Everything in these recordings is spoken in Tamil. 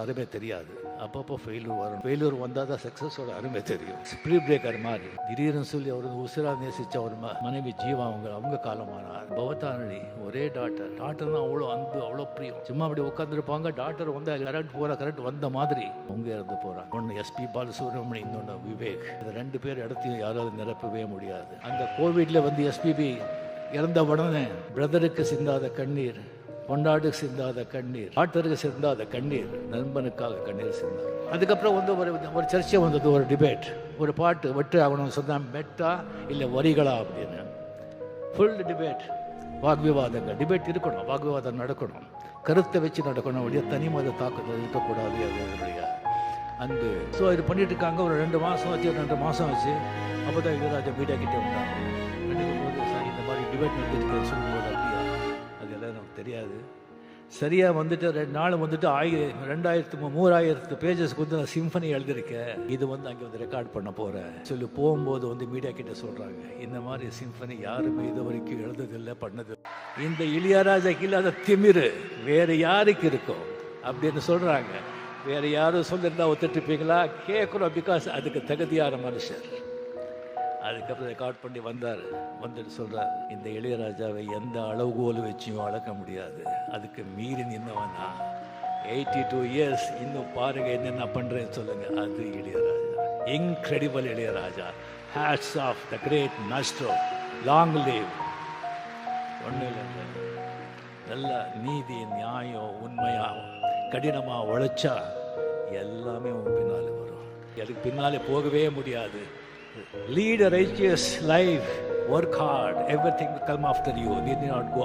அருமை தெரியாது. அப்பப்போ ஃபெயிலூர் வரும். ஃபெயிலூர் வந்தால் தான் சக்ஸஸோட அருமை தெரியும். ஸ்பீட் பிரேக்கர் மாதிரி. திடீர்னு சொல்லி அவர் உசிரா நேசிச்ச ஒரு மனைவி ஜீவா அவங்க அவங்க காலமானார். பவதாரணி ஒரே டாக்டர் டாக்டர்னா அவ்வளோ அன்பு அவ்வளோ பிரியம். சும்மா அப்படி உட்காந்துருப்பாங்க டாக்டர் வந்து கரெக்ட் போகிற கரெக்ட் வந்த மாதிரி. அவங்க இறந்து போகிறாங்க ஒன்று எஸ்பி பாலசுப்ரமணி இன்னொன்று விவேக். இந்த ரெண்டு பேர் இடத்தையும் யாராவது நிரப்பவே முடியாது. அந்த கோவிட்ல வந்து எஸ்பிபி இறந்த உடனே பிரதருக்கு சிந்தாத கண்ணீர். பொண்டாட்டுக்கு சிந்தாத கண்ணீர் ஆட்டருக்கு சிந்தாத கண்ணீர் நண்பனுக்காக கண்ணீர் சிந்தார் அதுக்கப்புறம் வந்து ஒரு ஒரு சர்ச்சை வந்தது ஒரு டிபேட் ஒரு பாட்டு வெட்டு ஆகணும்னு சொன்னான் மெட்டா இல்லை வரிகளா அப்படின்னு. ஃபுல் டிபேட் வாக்விவாதங்கள் டிபேட் இருக்கணும் வாக்விவாதம் நடக்கணும். கருத்தை வச்சு நடக்கணும் ஒழிய தனி மத தாக்குதல் இருக்கக்கூடாது அது அதனுடைய அன்பு. ஸோ இது பண்ணிட்டு இருக்காங்க ஒரு ரெண்டு மாதம் வச்சு ரெண்டு மாதம் வச்சு அப்போ தான் யுவராஜா மீடியா கிட்டே வந்தாங்க. கண்டிக்கும் போது சார் இந்த மாதிரி டிபேட் நடந்துட்டு சொல்லும்போது தெரியாது. சரியாக வந்துட்டு ரெண்டு நாள் வந்துட்டு ஆயிர ரெண்டாயிரத்து மூ- மூவாயிரத்து பேஜஸ்க்கு வந்து நான் சிம்ஃபனி எழுதியிருக்கேன். இது வந்து அங்கே வந்து ரெக்கார்ட் பண்ண போகிறேன் சொல்லி போகும்போது வந்து மீடியா கிட்ட சொல்கிறாங்க இந்த மாதிரி சிம்ஃபனி யாருமே இது வரைக்கும் எழுததில்லை பண்ணது இந்த இளையராஜாக்கு இல்லாத திமிரு வேறு யாருக்கு இருக்கும்? அப்படின்னு சொல்கிறாங்க வேறு யாரும் சொல்லியிருந்தா ஒத்துட்டுப்பீங்களா கேட்குறோம் பிகாஸ் அதுக்கு தகுதியான மனுஷர். அதுக்கப்புறம் ரெக்கார்ட் பண்ணி வந்தார். வந்துட்டு சொல்கிறார் இந்த இளையராஜாவை எந்த அளவுகோல் வச்சியும் அளக்க முடியாது. அதுக்கு மீறி நின்னவனா? எயிட்டி டூ இயர்ஸ் இன்னும் பாருங்க என்னென்ன பண்ணுறேன்னு சொல்லுங்க. அது Ilaiyaraaja. Incredible Ilaiyaraaja. Hats off the great master long live ஒன்றும் இல்லை நல்ல நீதி நியாயம் உண்மையாக கடினமாக உழைச்சா எல்லாமே உன் பின்னாலே வரும். எனக்கு பின்னாலே போகவே முடியாது. Lead a righteous life work hard everything come after you நீ not go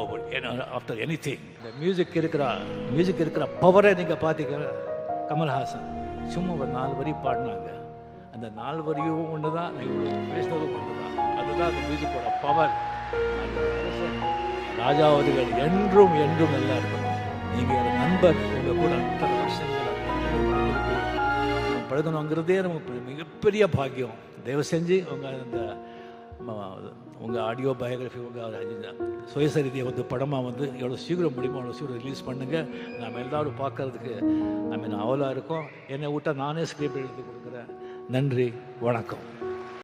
after anything இந்த மியூசிக் இருக்கிற மியூசிக் இருக்கிற பவரை நீங்கள் பார்த்தீங்க கமல்ஹாசன் சும்மா ஒரு நாலு வரி பாடினாங்க. அந்த நாலு வரியும் ஒன்று தான் நான் இவ்வளோ ஒன்று தான். அதுதான் அந்த மியூசிக்கோட பவர் ராஜாவதிகள் என்றும் என்றும் நல்லா இருக்கணும் நீங்க ஒரு நண்பர் உங்கள் கூட அத்தனை வருஷங்கள் பழகணுங்கிறதே நமக்கு மிகப்பெரிய பாக்கியம். தயவு செஞ்சு உங்கள் இந்த உங்கள் ஆடியோ பயோகிராஃபி உங்கள் சுயசரிதியை வந்து படமாக வந்து எவ்வளோ சீக்கிரம் முடியுமோ அவ்வளோ சீக்கிரம் ரிலீஸ் பண்ணுங்க. நம்ம எல்லாரும் பார்க்கறதுக்கு நம்ம அவலாக இருக்கோம். என்னை விட்டால் நானே ஸ்கிரிப்ட் எழுதி கொடுக்குறேன். நன்றி வணக்கம்.